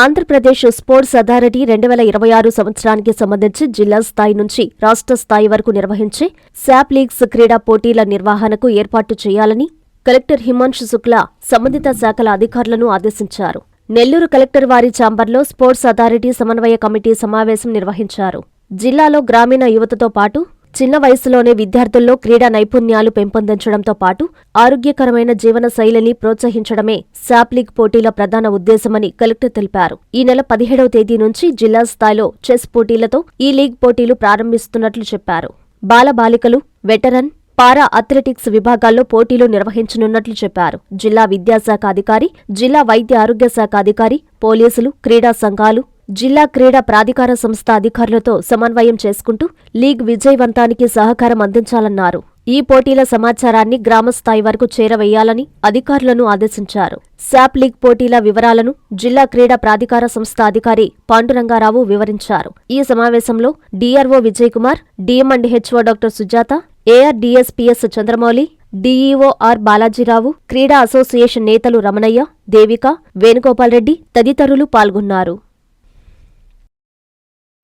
Andhra Pradesh sports authority రెండు వేల ఇరవై ఆరు సంవత్సరానికి సంబంధించి జిల్లా స్థాయి నుంచి రాష్ట్ర స్థాయి వరకు నిర్వహించే శాప్ లీగ్స్ క్రీడా పోటీల నిర్వహణకు ఏర్పాటు చేయాలని కలెక్టర్ హిమాంశు శుక్లా సంబంధిత శాఖల అధికారులను ఆదేశించారు. నెల్లూరు కలెక్టర్ వారి ఛాంబర్లో స్పోర్ట్స్ అథారిటీ సమన్వయ కమిటీ సమావేశం నిర్వహించారు. జిల్లాలో గ్రామీణ యువతతో పాటు చిన్న వయసులోనే విద్యార్థుల్లో క్రీడా నైపుణ్యాలు పెంపొందించడంతో పాటు ఆరోగ్యకరమైన జీవన శైలిని ప్రోత్సహించడమే శాప్ లీగ్ పోటీల ప్రధాన ఉద్దేశమని కలెక్టర్ తెలిపారు. ఈ నెల పదిహేడవ తేదీ నుంచి జిల్లా స్థాయిలో చెస్ పోటీలతో ఈ లీగ్ పోటీలు ప్రారంభిస్తున్నట్లు చెప్పారు. బాలబాలికలు వెటరన్ పారా అథ్లెటిక్స్ విభాగాల్లో పోటీలు నిర్వహించనున్నట్లు చెప్పారు. జిల్లా విద్యాశాఖ అధికారి జిల్లా వైద్య ఆరోగ్య శాఖ అధికారి పోలీసులు క్రీడా సంఘాలు జిల్లా క్రీడా ప్రాధికార సంస్థ అధికారులతో సమన్వయం చేసుకుంటూ లీగ్ విజయవంతానికి సహకారం అందించాలన్నారు. ఈ పోటీల సమాచారాన్ని గ్రామస్థాయి వరకు చేరవేయాలని అధికారులను ఆదేశించారు. శాప్ లీగ్ పోటీల వివరాలను జిల్లా క్రీడా ప్రాధికార సంస్థ అధికారి పాండురంగారావు వివరించారు. ఈ సమావేశంలో DRO Vijay Kumar DM and HO doctor Sujatha ARDSPS Chandramouli DEO R Balajirao క్రీడా అసోసియేషన్ నేతలు రమణయ్య దేవిక వేణుగోపాల్ రెడ్డి తదితరులు పాల్గొన్నారు.